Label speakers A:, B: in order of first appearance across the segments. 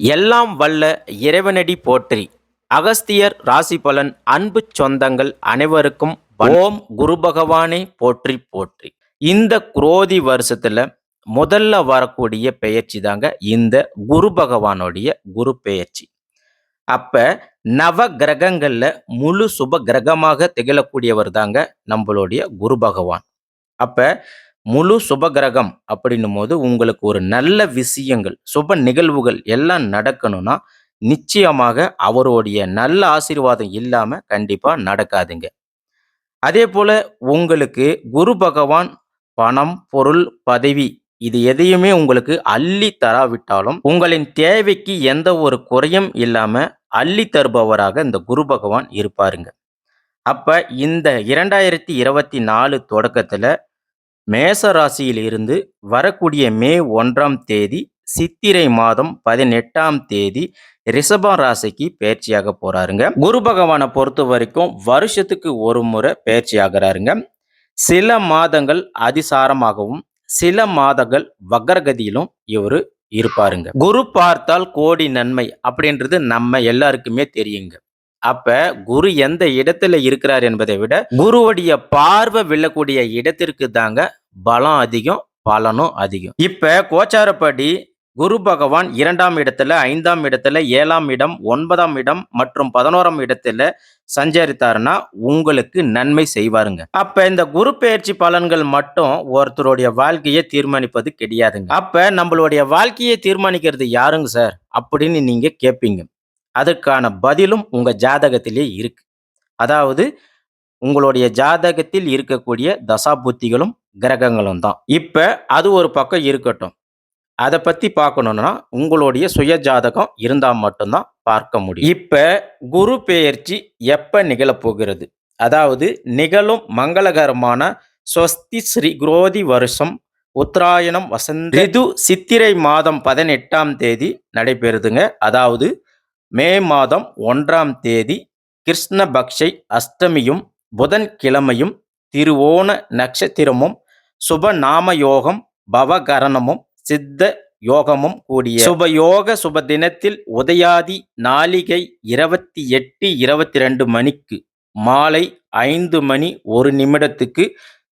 A: எல்லாம் வல்ல இறைவனடி போற்றி. அகஸ்தியர் ராசி பலன் அன்பு சொந்தங்கள் அனைவருக்கும் ஓம் குரு பகவானே போற்றி போற்றி. இந்த குரோதி வருஷத்துல முதல்ல வரக்கூடிய பெயர்ச்சி தாங்க இந்த குரு பகவானுடைய குரு பெயர்ச்சி. அப்ப நவ கிரகங்கள்ல முழு சுப கிரகமாக திகழக்கூடியவர் தாங்க நம்மளுடைய குரு பகவான். அப்ப முழு சுப கிரகம் அப்படின்னும் போது உங்களுக்கு ஒரு நல்ல விஷயங்கள் சுப நிகழ்வுகள் எல்லாம் நடக்கணும்னா நிச்சயமாக அவருடைய நல்ல ஆசீர்வாதம் இல்லாமல் கண்டிப்பாக நடக்காதுங்க. அதே போல் உங்களுக்கு குரு பகவான் பணம் பொருள் பதவி இது எதையுமே உங்களுக்கு அள்ளி தராவிட்டாலும் உங்களின் தேவைக்கு எந்த ஒரு குறையும் இல்லாம அள்ளி தருபவராக இந்த குரு பகவான் இருப்பாருங்க. அப்ப இந்த இரண்டாயிரத்தி இருபத்தி நாலு தொடக்கத்துல மேச ராசியில் இருந்து வரக்கூடிய மே ஒன்றாம் தேதி சித்திரை மாதம் பதினெட்டாம் தேதி ரிஷபம் ராசிக்கு பயிற்சியாக போறாருங்க. குரு பகவானை பொறுத்த வரைக்கும் வருஷத்துக்கு ஒரு முறை பயிற்சி ஆகிறாருங்க. சில மாதங்கள் அதிசாரமாகவும் சில மாதங்கள் வக்ரகதியிலும் இவர் இருப்பாருங்க. குரு பார்த்தால் கோடி நன்மை அப்படின்றது நம்ம எல்லாருக்குமே தெரியுங்க. அப்ப குரு எந்த இடத்துல இருக்கிறார் என்பதை விட குருவுடைய பார்வை விழக்கூடிய இடத்திற்கு தாங்க பலம் அதிகம் பலனும் அதிகம். இப்போ கோச்சாரப்படி குரு பகவான் இரண்டாம் இடத்துல ஐந்தாம் இடத்துல ஏழாம் இடம் ஒன்பதாம் இடம் மற்றும் பதினோராம் இடத்துல சஞ்சரித்தாருன்னா உங்களுக்கு நன்மை செய்வாருங்க. அப்ப இந்த குரு பயிற்சி பலன்கள் மட்டும் ஒருத்தருடைய வாழ்க்கையை தீர்மானிப்பது கிடையாதுங்க. அப்ப நம்மளுடைய வாழ்க்கையை தீர்மானிக்கிறது யாருங்க சார்? அப்படின்னு நீங்க கேட்பீங்க அதற்கான பதிலும் உங்க ஜாதகத்திலே இருக்கு. அதாவது உங்களுடைய ஜாதகத்தில் இருக்கக்கூடிய தசாபுத்திகளும் கிரகங்களும் தான் இப்போ அது ஒரு பக்கம் இருக்கட்டும். அதை பற்றி பார்க்கணுன்னா உங்களுடைய சுய ஜாதகம் இருந்தால் மட்டும்தான் பார்க்க முடியும். இப்போ குரு பெயர்ச்சி எப்போ நிகழப்போகிறது? அதாவது நிகழும் மங்களகரமான ஸ்வஸ்தி ஸ்ரீ குரோதி வருஷம் உத்தராயணம் வசந்த ரிது சித்திரை மாதம் பதினெட்டாம் தேதி நடைபெறுதுங்க. அதாவது மே மாதம் ஒன்றாம் தேதி கிருஷ்ணபக்ஷை அஷ்டமியும் புதன்கிழமையும் திருவோண நட்சத்திரமும் சுபநாம யோகம் பவகரணமும் சித்த யோகமும் கூடிய சுபயோக சுப தினத்தில் உதயாதி நாளிகை இருபத்தி எட்டு இருபத்தி ரெண்டு மணிக்கு மாலை ஐந்து மணி ஒரு நிமிடத்துக்கு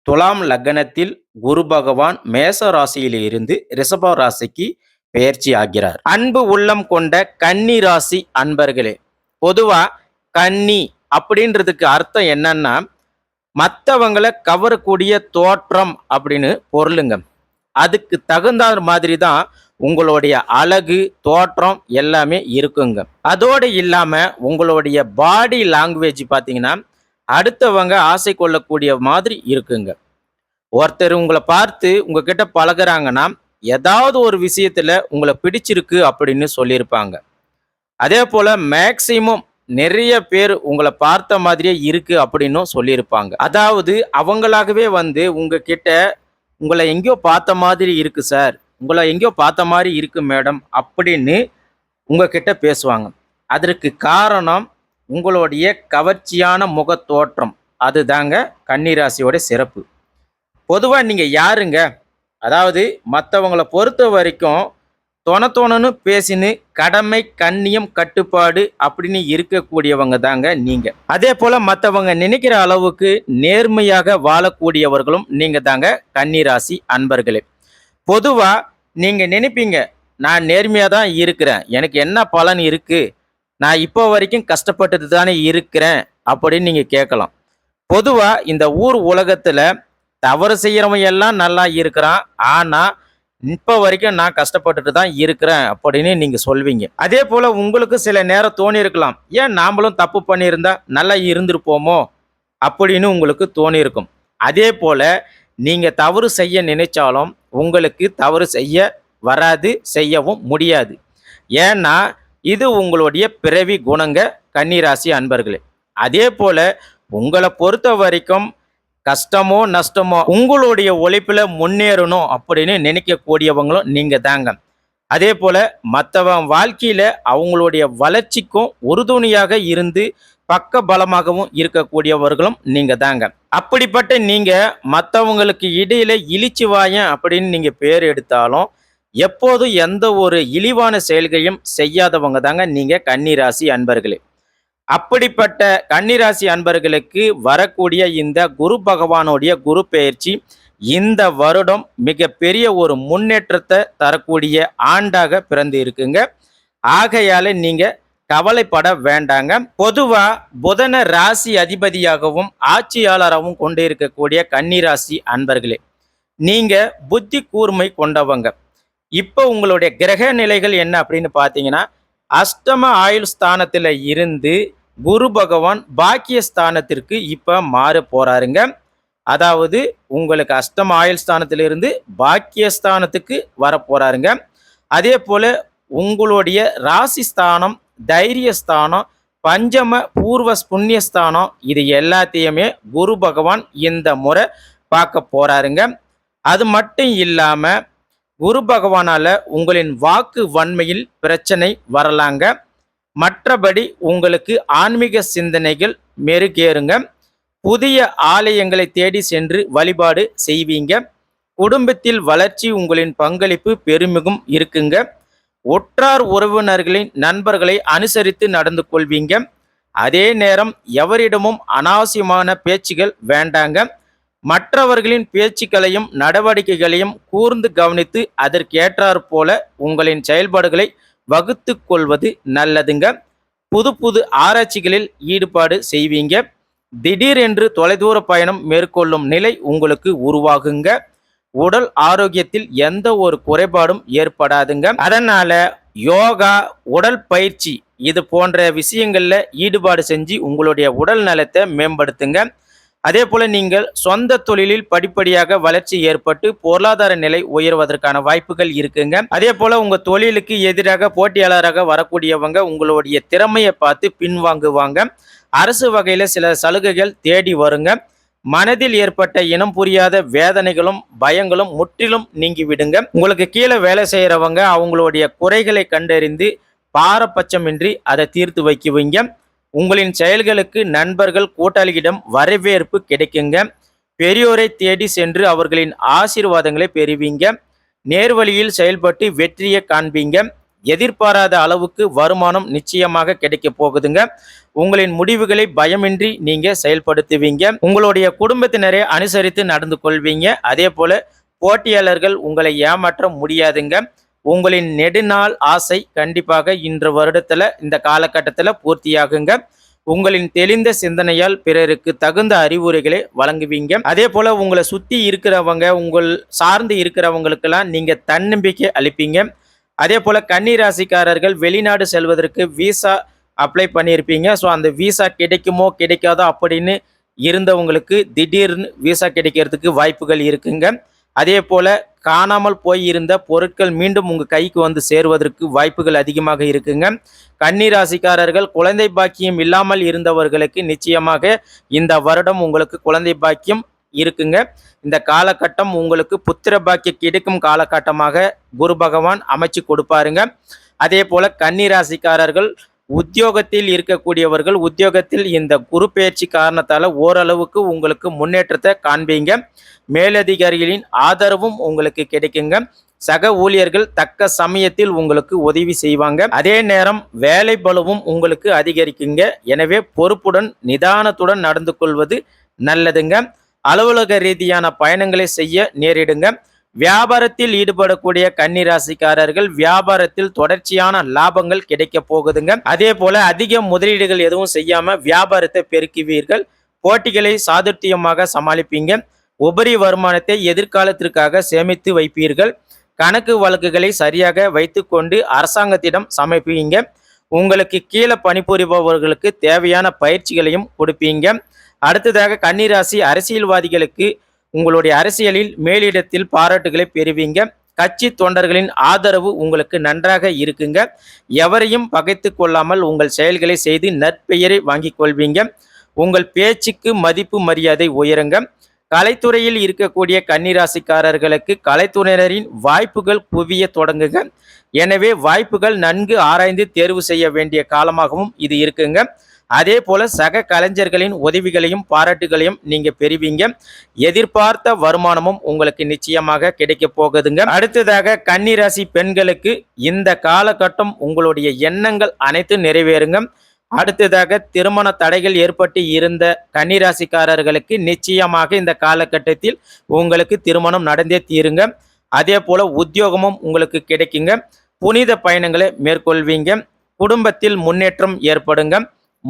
A: துலாம் லக்னத்தில் குரு பகவான் மேச ராசியிலிருந்து ரிஷப ராசிக்கு பெயர்ச்சி ஆகிறார். அன்பு உள்ளம் கொண்ட கன்னி ராசி அன்பர்களே பொதுவா கன்னி அப்படின்றதுக்கு அர்த்தம் என்னன்னா மற்றவங்களை கவரக்கூடிய தோற்றம் அப்படின்னு பொருளுங்க. அதுக்கு தகுந்த மாதிரி தான் உங்களுடைய அழகு தோற்றம் எல்லாமே இருக்குங்க. அதோடு இல்லாமல் உங்களுடைய பாடி லாங்குவேஜ் பார்த்தீங்கன்னா அடுத்தவங்க ஆசை கொள்ளக்கூடிய மாதிரி இருக்குங்க. ஒருத்தர் உங்களை பார்த்து உங்ககிட்ட பழகுறாங்கன்னா ஏதாவது ஒரு விஷயத்தில் உங்களை பிடிச்சிருக்கு அப்படின்னு சொல்லியிருப்பாங்க. அதே போல் மேக்சிமம் நிறைய பேர் உங்களை பார்த்த மாதிரியே இருக்கு அப்படின்னும் சொல்லியிருப்பாங்க. அதாவது அவங்களாகவே வந்து உங்ககிட்ட உங்களை எங்கேயோ பார்த்த மாதிரி இருக்கு சார். உங்களை எங்கேயோ பார்த்த மாதிரி இருக்கு மேடம். அப்படின்னு உங்ககிட்ட பேசுவாங்க. அதற்கு காரணம் உங்களுடைய கவர்ச்சியான முகத்தோற்றம். அதுதாங்க கன்னிராசியோட சிறப்பு. பொதுவாக நீங்கள் யாருங்க? அதாவது மற்றவங்களை பொறுத்த வரைக்கும் தொண பேசினு பேசின்னு கடமை கண்ணியம் கட்டுப்பாடு அப்படின்னு இருக்கக்கூடியவங்க தாங்க நீங்க. அதே போல மற்றவங்க நினைக்கிற அளவுக்கு நேர்மையாக வாழக்கூடியவர்களும் நீங்க தாங்க கன்னிராசி அன்பர்களே. பொதுவா நீங்க நினைப்பீங்க நான் நேர்மையாக தான் இருக்கிறேன். எனக்கு என்ன பலன் இருக்கு? நான் இப்போ வரைக்கும் கஷ்டப்பட்டுட்டு தானே இருக்கிறேன். அப்படின்னு நீங்க கேட்கலாம். பொதுவா இந்த ஊர் உலகத்துல தவறு செய்யறவன் எல்லாம் நல்லா இருக்கிறான். ஆனா இப்போ வரைக்கும் நான் கஷ்டப்பட்டுட்டு தான் இருக்கிறேன் அப்படின்னு நீங்கள் சொல்வீங்க. அதே போல் உங்களுக்கு சில நேரம் தோணி இருக்கலாம். ஏன் நாமளும் தப்பு பண்ணியிருந்தா நல்லா இருந்திருப்போமோ அப்படின்னு உங்களுக்கு தோணியிருக்கும் அதே போல் நீங்கள் தவறு செய்ய நினைச்சாலும் உங்களுக்கு தவறு செய்ய வராது செய்யவும் முடியாது. ஏன்னா இது உங்களுடைய பிறவி குணங்க கன்னிராசி அன்பர்களே. அதே போல் உங்களை பொறுத்த வரைக்கும் கஷ்டமோ நஷ்டமோ உங்களுடைய ஒழிப்பில் முன்னேறணும் அப்படின்னு நினைக்கக்கூடியவங்களும் நீங்கள் தாங்க அதே போல் மற்றவன் வாழ்க்கையில் அவங்களுடைய வளர்ச்சிக்கும் உறுதுணையாக இருந்து பக்க பலமாகவும் இருக்கக்கூடியவர்களும் நீங்கள் தாங்க அப்படிப்பட்ட நீங்கள் மற்றவங்களுக்கு இடையில இழிச்சு வாயன் அப்படின்னு நீங்கள் பேர் எடுத்தாலும் எப்போதும் எந்த ஒரு இழிவான செயல்களையும் செய்யாதவங்க தாங்க நீங்கள் கன்னிராசி அன்பர்களே. அப்படிப்பட்ட கன்னிராசி அன்பர்களுக்கு வரக்கூடிய இந்த குரு பகவானுடைய குரு பெயர்ச்சி இந்த வருடம் மிகப்பெரிய ஒரு முன்னேற்றத்தை தரக்கூடிய ஆண்டாக பிறந்து இருக்குங்க. ஆகையால நீங்க கவலைப்பட வேண்டாங்க. பொதுவா புதன ராசி அதிபதியாகவும் ஆட்சியாளராகவும் கொண்டு இருக்கக்கூடிய கன்னிராசி அன்பர்களே நீங்க புத்தி கூர்மை கொண்டவங்க. இப்போ உங்களுடைய கிரக நிலைகள் என்ன அப்படின்னு பார்த்தீங்கன்னா அஷ்டம ஆயுள் ஸ்தானத்தில் இருந்து குரு பகவான் பாக்கியஸ்தானத்திற்கு இப்போ மாற போகிறாருங்க அதாவது உங்களுக்கு அஷ்டம ஆயுள் ஸ்தானத்திலிருந்து பாக்கியஸ்தானத்துக்கு வரப்போகிறாருங்க வர அதே போல் உங்களுடைய ராசி ஸ்தானம் தைரிய ஸ்தானம் பஞ்சம பூர்வ புண்ணியஸ்தானம் இது எல்லாத்தையுமே குரு பகவான் இந்த முறை பார்க்க போகிறாருங்க அது மட்டும் இல்லாமல் குரு பகவானால் உங்களின் வாக்கு வன்மையில் பிரச்சனை வரலாங்க. மற்றபடி உங்களுக்கு ஆன்மீக சிந்தனைகள் மெருகேறுங்க. புதிய ஆலயங்களை தேடி சென்று வழிபாடு செய்வீங்க. குடும்பத்தில் வளர்ச்சி உங்களின் பங்களிப்பு பெருமிகும் இருக்குங்க. ஒற்றார் உறவினர்களின் நண்பர்களை அனுசரித்து நடந்து கொள்வீங்க. அதே நேரம் எவரிடமும் அனாவசியமான பேச்சுகள் வேண்டாங்க. மற்றவர்களின் பேச்சுக்களையும் நடவடிக்கைகளையும் கூர்ந்து கவனித்து அதற்கேற்றாற் போல உங்களின் செயல்பாடுகளை வகுத்து கொள்வது நல்லதுங்க. புது புது ஆராய்ச்சிகளில் ஈடுபாடு செய்வீங்க. திடீரென்று தொலைதூர பயணம் மேற்கொள்ளும் நிலை உங்களுக்கு உருவாகுங்க. உடல் ஆரோக்கியத்தில் எந்த ஒரு குறைபாடும் ஏற்படாதுங்க. அதனால யோகா உடல் பயிற்சி இது போன்ற விஷயங்களில் ஈடுபாடு செஞ்சு உங்களுடைய உடல் நலத்தை மேம்படுத்துங்க. அதே போல நீங்கள் சொந்த தொழிலில் படிப்படியாக வளர்ச்சி ஏற்பட்டு பொருளாதார நிலை உயர்வதற்கான வாய்ப்புகள் இருக்குங்க. அதே போல உங்க தொழிலுக்கு எதிராக போட்டியாளராக வரக்கூடியவங்க உங்களுடைய திறமையை பார்த்து பின்வாங்குவாங்க. அரசு வகையில சில சலுகைகள் தேடி வருங்க. மனதில் ஏற்பட்ட இனம் புரியாத வேதனைகளும் பயங்களும் முற்றிலும் நீங்கி விடுங்க. உங்களுக்கு கீழே வேலை செய்யறவங்க அவங்களுடைய குறைகளை கண்டறிந்து பாரபட்சமின்றி அதை தீர்த்து வைக்குவீங்க உங்களின் செயல்களுக்கு நண்பர்கள் கூட்டாளியிடம் வரவேற்பு கிடைக்குங்க. பெரியோரை தேடி சென்று அவர்களின் ஆசீர்வாதங்களை பெறுவீங்க. நேர்வழியில் செயல்பட்டு வெற்றியை காண்பீங்க. எதிர்பாராத அளவுக்கு வருமானம் நிச்சயமாக கிடைக்க போகுதுங்க. உங்களின் முடிவுகளை பயமின்றி நீங்க செயல்படுத்துவீங்க. உங்களுடைய குடும்பத்தினரை அனுசரித்து நடந்து கொள்வீங்க. அதே போல போட்டியாளர்கள் உங்களை ஏமாற்ற முடியாதுங்க. உங்களின் நெடுநாள் ஆசை கண்டிப்பாக இன்று வருடத்துல இந்த காலகட்டத்தில் பூர்த்தியாகுங்க. உங்களின் தெளிந்த சிந்தனையால் பிறருக்கு தகுந்த அறிவுரைகளை வழங்குவீங்க. அதே போல உங்களை சுத்தி இருக்கிறவங்க உங்கள் சார்ந்து இருக்கிறவங்களுக்கெல்லாம் நீங்க தன்னம்பிக்கை அளிப்பீங்க. அதே போல கன்னிராசிக்காரர்கள் வெளிநாடு செல்வதற்கு விசா அப்ளை பண்ணியிருப்பீங்க. ஸோ அந்த விசா கிடைக்குமோ கிடைக்காதோ அப்படின்னு இருந்தவங்களுக்கு திடீர்னு விசா கிடைக்கிறதுக்கு வாய்ப்புகள் இருக்குங்க. அதே போல காணாமல் போயிருந்த பொருட்கள் மீண்டும் உங்கள் கைக்கு வந்து சேருவதற்கு வாய்ப்புகள் அதிகமாக இருக்குங்க. கன்னி ராசிக்காரர்கள் குழந்தை பாக்கியம் இல்லாமல் இருந்தவர்களுக்கு நிச்சயமாக இந்த வருடம் உங்களுக்கு குழந்தை பாக்கியம் இருக்குங்க. இந்த காலகட்டம் உங்களுக்கு புத்திர பாக்கிய கிடைக்கும் காலகட்டமாக குரு பகவான் அமைச்சு கொடுப்பாருங்க. அதே போல கன்னி ராசிக்காரர்கள் உத்தியோகத்தில் இருக்கக்கூடியவர்கள் உத்தியோகத்தில் இந்த குரு பயிற்சி காரணத்தால் ஓரளவுக்கு உங்களுக்கு முன்னேற்றத்தை காண்பீங்க. மேலதிகாரிகளின் ஆதரவும் உங்களுக்கு கிடைக்குங்க. சக ஊழியர்கள் தக்க சமயத்தில் உங்களுக்கு உதவி செய்வாங்க. அதே நேரம் வேலை பலுவும் உங்களுக்கு அதிகரிக்குங்க. எனவே பொறுப்புடன் நிதானத்துடன் நடந்து கொள்வது நல்லதுங்க. அலுவலக ரீதியான பயணங்களை செய்ய நேரிடுங்க. வியாபாரத்தில் ஈடுபடக்கூடிய கன்னிராசிக்காரர்கள் வியாபாரத்தில் தொடர்ச்சியான லாபங்கள் கிடைக்க போகுதுங்க. அதே போல அதிக முதலீடுகள் எதுவும் செய்யாம வியாபாரத்தை பெருக்குவீர்கள். போட்டிகளை சாதுர்த்தியமாக சமாளிப்பீங்க. உபரி வருமானத்தை எதிர்காலத்திற்காக சேமித்து வைப்பீர்கள். கணக்கு வழக்குகளை சரியாக வைத்துக்கொண்டு அரசாங்கத்திடம் சமைப்பீங்க. உங்களுக்கு கீழே பணிபுரிபவர்களுக்கு தேவையான பயிற்சிகளையும் கொடுப்பீங்க. அடுத்ததாக கன்னிராசி அரசியல்வாதிகளுக்கு உங்களுடைய அரசியலில் மேலிடத்தில் பாராட்டுகளை பெறுவீங்க. கட்சி தொண்டர்களின் ஆதரவு உங்களுக்கு நன்றாக இருக்குங்க. எவரையும் பகைத்து கொள்ளாமல் உங்கள் செயல்களை செய்து நற்பெயரை வாங்கிக் கொள்வீங்க. உங்கள் பேச்சுக்கு மதிப்பு மரியாதை உயருங்க. கலைத்துறையில் இருக்கக்கூடிய கன்னிராசிக்காரர்களுக்கு கலைத்துறையினரின் வாய்ப்புகள் குவிய தொடங்குங்க. எனவே வாய்ப்புகள் நன்கு ஆராய்ந்து தேர்வு செய்ய வேண்டிய காலமாகவும் இது இருக்குங்க. அதே போல சக கலைஞர்களின் உதவிகளையும் பாராட்டுகளையும் நீங்க பெறுவீங்க. எதிர்பார்த்த வருமானமும் உங்களுக்கு நிச்சயமாக கிடைக்க போகுதுங்க. அடுத்ததாக கன்னிராசி பெண்களுக்கு இந்த காலகட்டம் உங்களுடைய எண்ணங்கள் அனைத்தும் நிறைவேறுங்க. அடுத்ததாக திருமண தடைகள் ஏற்பட்டு இருந்த கன்னிராசிக்காரர்களுக்கு நிச்சயமாக இந்த காலகட்டத்தில் உங்களுக்கு திருமணம் நடந்தே தீருங்க. அதே போல உத்தியோகமும் உங்களுக்கு கிடைக்குங்க. புனித பயணங்களை மேற்கொள்வீங்க. குடும்பத்தில் முன்னேற்றம் ஏற்படுங்க.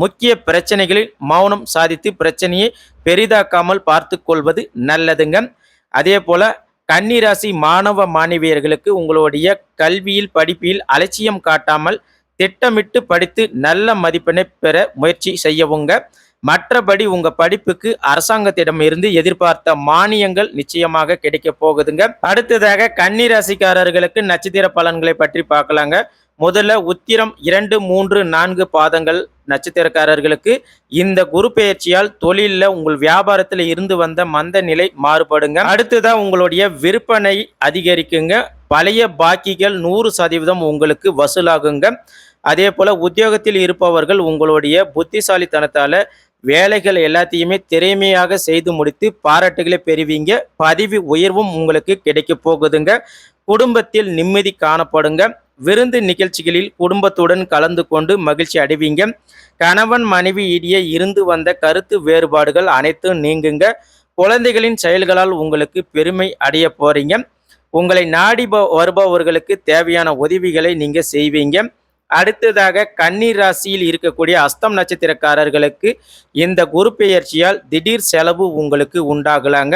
A: முக்கிய பிரச்சனைகளில் மௌனம் சாதித்து பிரச்சனையை பெரிதாக்காமல் பார்த்து கொள்வது நல்லதுங்க. அதே போல கன்னிராசி மாணவ மாணவியர்களுக்கு உங்களுடைய கல்வியில் படிப்பில் அலட்சியம் காட்டாமல் திட்டமிட்டு படித்து நல்ல மதிப்பெண்ணை பெற முயற்சி செய்யவுங்க. மற்றபடி உங்க படிப்புக்கு அரசாங்கத்திடம் இருந்து எதிர்பார்த்த மானியங்கள் நிச்சயமாக கிடைக்க போகுதுங்க. அடுத்ததாக கன்னிராசிக்காரர்களுக்கு நட்சத்திர பலன்களை பற்றி பார்க்கலாங்க. முதல்ல உத்திரம் இரண்டு மூன்று நான்கு பாதங்கள் நட்சத்திரக்காரர்களுக்கு இந்த குரு பெயர்ச்சியால் தொழிலில் உங்கள் வியாபாரத்தில் இருந்து வந்த மந்த நிலை மாறுபடுங்க. அடுத்ததான் உங்களுடைய விற்பனை அதிகரிக்குங்க. பழைய பாக்கிகள் நூறு சதவீதம் உங்களுக்கு வசூலாகுங்க. அதே போல் உத்தியோகத்தில் இருப்பவர்கள் உங்களுடைய புத்திசாலித்தனத்தால் வேலைகள் எல்லாத்தையுமே திறமையாக செய்து முடித்து பாராட்டுகளை பெறுவீங்க. பதவி உயர்வும் உங்களுக்கு கிடைக்க போகுதுங்க. குடும்பத்தில் நிம்மதி காணப்படுங்க. விருந்து நிகழ்ச்சிகளில் குடும்பத்துடன் கலந்து கொண்டு மகிழ்ச்சி அடைவீங்க. கணவன் மனைவி இடையே இருந்து வந்த கருத்து வேறுபாடுகள் அனைத்தும் நீங்குங்க. குழந்தைகளின் செயல்களால் உங்களுக்கு பெருமை அடைய போறீங்க. உங்களை நாடி வருபவர்களுக்கு தேவையான உதவிகளை நீங்க செய்வீங்க. அடுத்ததாக கன்னீர் ராசியில் இருக்கக்கூடிய அஸ்தம் நட்சத்திரக்காரர்களுக்கு இந்த குரு பெயர்ச்சியால் திடீர் செலவு உங்களுக்கு உண்டாகலாங்க.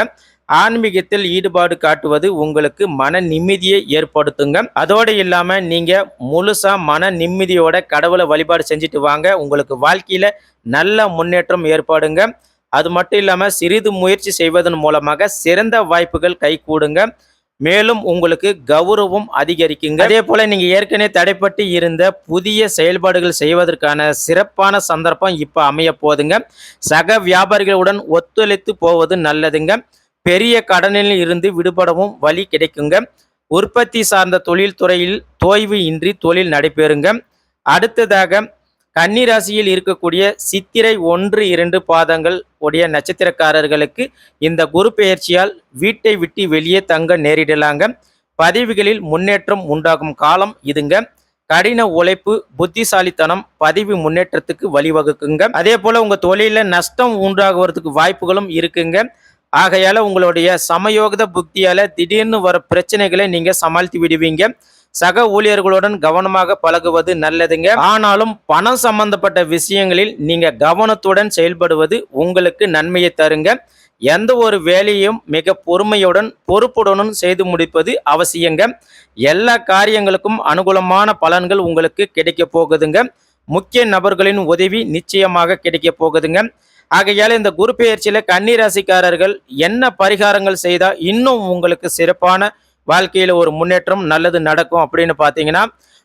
A: ஆன்மீகத்தில் ஈடுபாடு காட்டுவது உங்களுக்கு மன நிம்மதியை ஏற்படுத்துங்க. அதோடு இல்லாமல் நீங்கள் முழுசாக மன நிம்மதியோட கடவுளை வழிபாடு செஞ்சுட்டு வாங்க. உங்களுக்கு வாழ்க்கையில் நல்ல முன்னேற்றம் ஏற்படுங்க. அது மட்டும் இல்லாமல் சிறிது முயற்சி செய்வதன் மூலமாக சிறந்த வாய்ப்புகள் கைகூடுங்க மேலும் உங்களுக்கு கௌரவம் அதிகரிக்குங்க. அதே போல நீங்க ஏற்கனவே தடைப்பட்டு இருந்த புதிய செயல்பாடுகள் செய்வதற்கான சிறப்பான சந்தர்ப்பம் இப்ப அமைய போகுதுங்க சக வியாபாரிகளுடன் ஒத்துழைத்து போவது நல்லதுங்க. பெரிய கடனில் இருந்து விடுபடவும் வழி கிடைக்குங்க. உற்பத்தி சார்ந்த தொழில் துறையில் தோய்வு இன்றி தொழில் நடைபெறுங்க. அடுத்ததாக கன்னிராசியில் இருக்கக்கூடிய சித்திரை ஒன்று இரண்டு பாதங்கள் உடைய நட்சத்திரக்காரர்களுக்கு இந்த குரு பெயர்ச்சியால் வீட்டை விட்டு வெளியே தங்க நேரிடலாங்க. பதிவுகளில் முன்னேற்றம் உண்டாகும் காலம் இதுங்க. கடின உழைப்பு புத்திசாலித்தனம் பதிவு முன்னேற்றத்துக்கு வழிவகுக்குங்க. அதே போல் உங்கள் தொழிலில் நஷ்டம் உண்டாகுவதுக்கு வாய்ப்புகளும் இருக்குங்க. ஆகையால உங்களுடைய சமயோகித புத்தியால திடீர்னு வர பிரச்சனைகளை நீங்க சமாளித்து விடுவீங்க. சக ஊழியர்களுடன் கவனமாக பழகுவது நல்லதுங்க. ஆனாலும் பணம் சம்பந்தப்பட்ட விஷயங்களில் நீங்க கவனத்துடன் செயல்படுவது உங்களுக்கு நன்மையை தருங்க. எந்த ஒரு வேலையும் மிக பொறுமையுடன் பொறுப்புடனும் செய்து முடிப்பது அவசியங்க. எல்லா காரியங்களுக்கும் அனுகூலமான பலன்கள் உங்களுக்கு கிடைக்க போகுதுங்க. முக்கிய நபர்களின் உதவி நிச்சயமாக கிடைக்க போகுதுங்க. ஆகையால் இந்த குரு பெயர்ச்சியில கன்னிராசிக்காரர்கள் என்ன பரிகாரங்கள் செய்தா இன்னும் உங்களுக்கு சிறப்பான வாழ்க்கையில ஒரு முன்னேற்றம் நல்லது நடக்கும் அப்படின்னு பார்த்தீங்கன்னா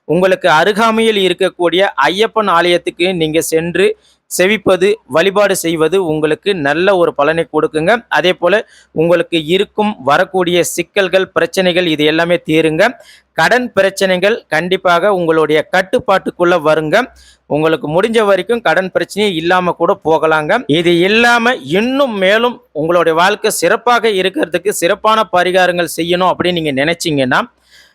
A: உங்களுக்கு அருகாமையில் இருக்கக்கூடிய ஐயப்பன் ஆலயத்துக்கு நீங்க சென்று செவிப்பது வழிபாடு செய்வது உங்களுக்கு நல்ல ஒரு பலனை கொடுக்குங்க. அதே போல் உங்களுக்கு இருக்கும் வரக்கூடிய சிக்கல்கள் பிரச்சனைகள் இது எல்லாமே தீருங்க. கடன் பிரச்சனைகள் கண்டிப்பாக உங்களுடைய கட்டுப்பாட்டுக்குள்ளே வருங்க. உங்களுக்கு முடிஞ்ச வரைக்கும் கடன் பிரச்சனையே இல்லாமல் கூட போகலாங்க. இது இல்லாமல் இன்னும் மேலும் உங்களுடைய வாழ்க்கை சிறப்பாக இருக்கிறதுக்கு சிறப்பான பரிகாரங்கள் செய்யணும் அப்படின்னு நீங்கள் நினச்சிங்கன்னா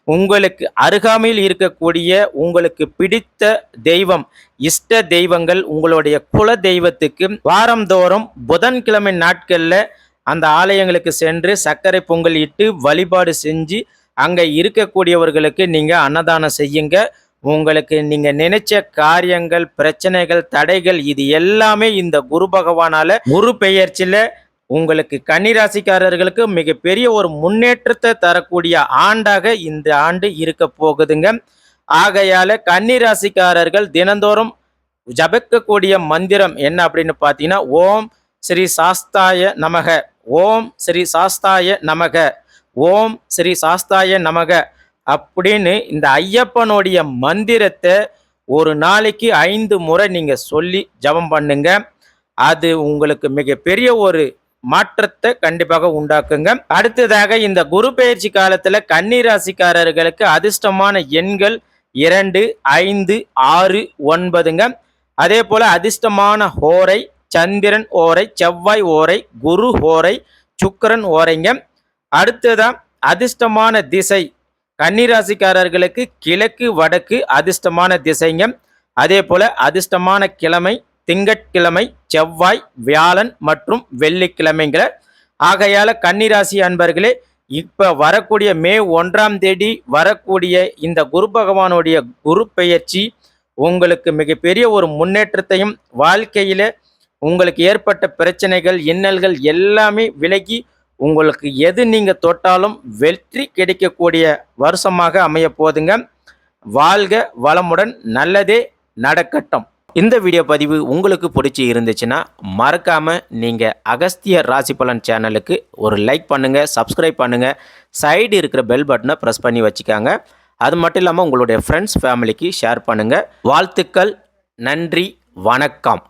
A: உங்களுக்கு அருகாமையில் இருக்கக்கூடிய உங்களுக்கு பிடித்த தெய்வம் இஷ்ட தெய்வங்கள் உங்களுடைய குல தெய்வத்துக்கு வாரந்தோறும் புதன்கிழமை நாட்களில் அந்த ஆலயங்களுக்கு சென்று சர்க்கரை பொங்கல் இட்டு வழிபாடு செஞ்சு அங்கே இருக்கக்கூடியவர்களுக்கு நீங்கள் அன்னதானம் செய்யுங்க. உங்களுக்கு நீங்கள் நினைச்ச காரியங்கள் பிரச்சனைகள் தடைகள் இது எல்லாமே இந்த குரு பகவானால் குரு பெயர்ச்சியில் உங்களுக்கு கன்னிராசிக்காரர்களுக்கு மிகப்பெரிய ஒரு முன்னேற்றத்தை தரக்கூடிய ஆண்டாக இந்த ஆண்டு இருக்க போகுதுங்க. ஆகையால கன்னிராசிக்காரர்கள் தினந்தோறும் ஜபிக்கக்கூடிய மந்திரம் என்ன அப்படின்னு பார்த்தீங்கன்னா ஓம் ஸ்ரீ சாஸ்தாய நமக ஓம் ஸ்ரீ சாஸ்தாய நமக ஓம் ஸ்ரீ சாஸ்தாய நமக அப்படின்னு இந்த ஐயப்பனுடைய மந்திரத்தை ஒரு நாளைக்கு ஐந்து முறை நீங்கள் சொல்லி ஜெபம் பண்ணுங்க. அது உங்களுக்கு மிகப்பெரிய ஒரு மாற்றத்தை கண்டிப்பாக உண்டாக்குங்க. அடுத்ததாக இந்த குரு பயிற்சி காலத்துல கன்னிராசிக்காரர்களுக்கு அதிர்ஷ்டமான எண்கள் இரண்டு ஐந்து ஆறு ஒன்பதுங்க. அதே போல அதிர்ஷ்டமான ஹோரை சந்திரன் ஓரை செவ்வாய் ஓரை குரு ஓரை சுக்கரன் ஓரைங்க. அடுத்ததா அதிர்ஷ்டமான திசை. கன்னிராசிக்காரர்களுக்கு கிழக்கு வடக்கு அதிர்ஷ்டமான திசைங்க. அதே போல அதிர்ஷ்டமான கிழமை திங்கட்கிழமை செவ்வாய் வியாழன் மற்றும் வெள்ளிக்கிழமைங்கிற ஆகையால் கன்னிராசி அன்பர்களே இப்போ வரக்கூடிய மே ஒன்றாம் தேதி வரக்கூடிய இந்த குரு பகவானுடைய குரு பெயர்ச்சி உங்களுக்கு மிகப்பெரிய ஒரு முன்னேற்றத்தையும் வாழ்க்கையில் உங்களுக்கு ஏற்பட்ட பிரச்சனைகள் இன்னல்கள் எல்லாமே விலகி உங்களுக்கு எது நீங்கள் தொட்டாலும் வெற்றி கிடைக்கக்கூடிய வருஷமாக அமைய போதுங்க வாழ்க வளமுடன் நல்லதே நடக்கட்டும். இந்த வீடியோ பதிவு உங்களுக்கு பிடிச்சி இருந்துச்சுன்னா மறக்காமல் நீங்கள் அகஸ்தியர் ராசி பலன் சேனலுக்கு ஒரு லைக் பண்ணுங்கள் சப்ஸ்கிரைப் பண்ணுங்கள் சைடு இருக்கிற பெல் பட்டனை ப்ரெஸ் பண்ணி வச்சுக்காங்க. அது மட்டும் இல்லாமல் உங்களுடைய ஃப்ரெண்ட்ஸ் ஃபேமிலிக்கு ஷேர் பண்ணுங்கள் வாழ்த்துக்கள் நன்றி வணக்கம்.